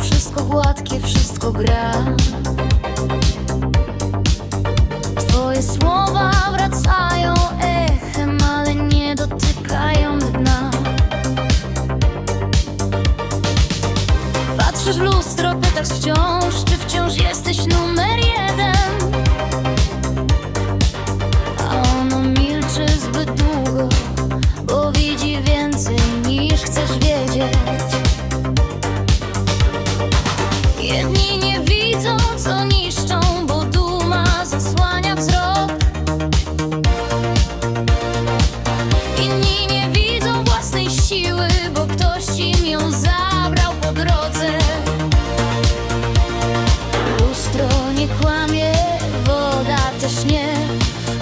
wszystko gładkie, wszystko gra. Twoje słowa wracają echem, ale nie dotykają dna. Patrzysz w lustro, pytasz wciąż, czy wciąż jesteś numer Jedni nie widzą, co niszczą, bo duma zasłania wzrok. Inni nie widzą własnej siły, bo ktoś im ją zabrał po drodze. Lustro nie kłamie, woda też nie.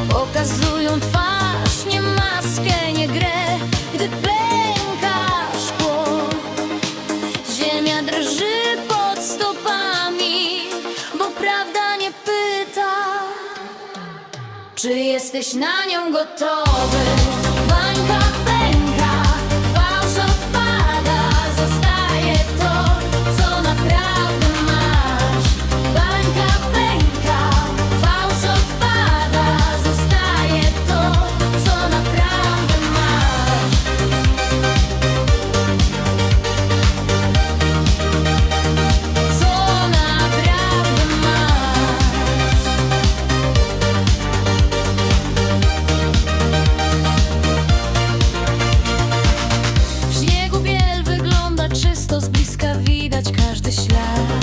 Pokazują twarz, nie maskę, nie grę. Czy jesteś na nią gotowy? Każdy ślad.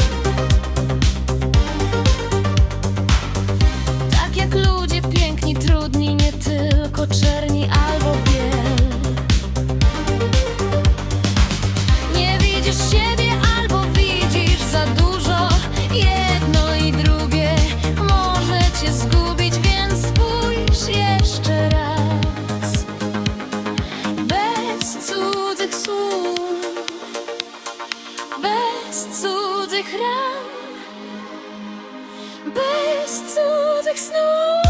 Cudzych ran, bez cudzych snów.